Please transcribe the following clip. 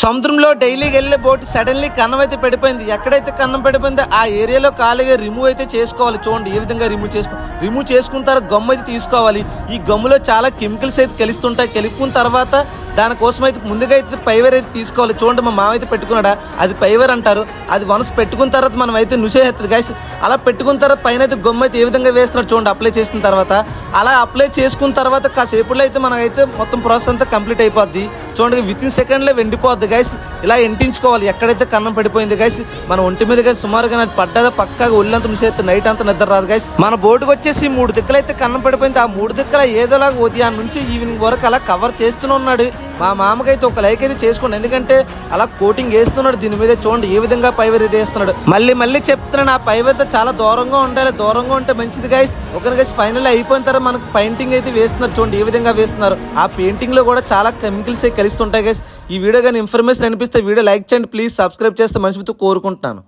సముద్రంలో డైలీ వెళ్ళే boat suddenly కన్నం అయితే పడిపోయింది. ఎక్కడైతే కన్నం పడిపోయిందో ఆ ఏరియాలో ఖాళీగా రిమూవ్ అయితే చేసుకోవాలి. చూడండి ఏ విధంగా రిమూవ్ చేసుకో రిమూవ్ చేసుకున్న తర్వాత గమ్ము అయితే తీసుకోవాలి. ఈ గమ్ములో చాలా కెమికల్స్ అయితే కలుస్తుంటాయి. కలుపుకున్న తర్వాత దానికోసం అయితే ముందుగా అయితే పైవేర్ అయితే తీసుకోవాలి. చూడండి మా మామ అయితే పెట్టుకున్నాడా? అది పైవేర్ అంటారు. అది వన్స్ పెట్టుకున్న తర్వాత మనం అయితే నుసేస్తుంది గైస్ అలా పెట్టుకున్న తర్వాత పైన అయితే గమ్ము అయితే ఏ విధంగా వేస్తున్నారు చూడండి అప్లై చేసిన తర్వాత. అలా అప్లై చేసుకున్న తర్వాత కాసేపులో అయితే మనమైతే మొత్తం ప్రాసెస్ అంతా కంప్లీట్ అయిపోద్ది. చూడండి విత్ ఇన్ సెకండ్లో వెండిపోద్ది గైస్ ఇలా ఎంటించుకోవాలి ఎక్కడైతే కన్నం పడిపోయింది గైస్ మన ఒంటి మీద కానీ సుమారుగా అది పడ్డదా పక్కగా ఒళ్ళంతా ముసేస్తే నైట్ అంతా నిద్ర రాదు గైస్ మన బోర్డుకి వచ్చేసి మూడు దిక్కులైతే కన్నం పడిపోయింది. ఆ మూడు దిక్కుల ఏదోలాగా ఉదయం నుంచి ఈవినింగ్ వరకు అలా కవర్ చేస్తూనే ఉన్నాడు. మా మామకైతే ఒక లైక్ అయితే చేసుకోండి. ఎందుకంటే అలా కోటింగ్ వేస్తున్నాడు. దీని మీద చూడండి ఏ విధంగా పైవర్ ఇది వేస్తున్నాడు. మళ్ళీ మళ్ళీ చెప్తున్నాను ఆ పైవర్ చాలా దూరంగా ఉండాలి. దూరంగా ఉంటే మంచిది గైస్ ఒక గైస్ ఫైనల్ అయిపోయిన తర్వాత మనకు పెయింటింగ్ అయితే వేస్తున్నారు. చూడండి ఏ విధంగా వేస్తున్నారు. ఆ పెయింటింగ్లో కూడా చాలా కెమికల్స్ కలిస్తుంటాయి గైస్ ఈ వీడియో కానీ ఇన్ఫర్మేషన్ అనిపిస్తే వీడియో లైక్ చేయండి ప్లీజ్ సబ్స్క్రైబ్ చేస్తే మనిషితో కోరుకుంటున్నాను.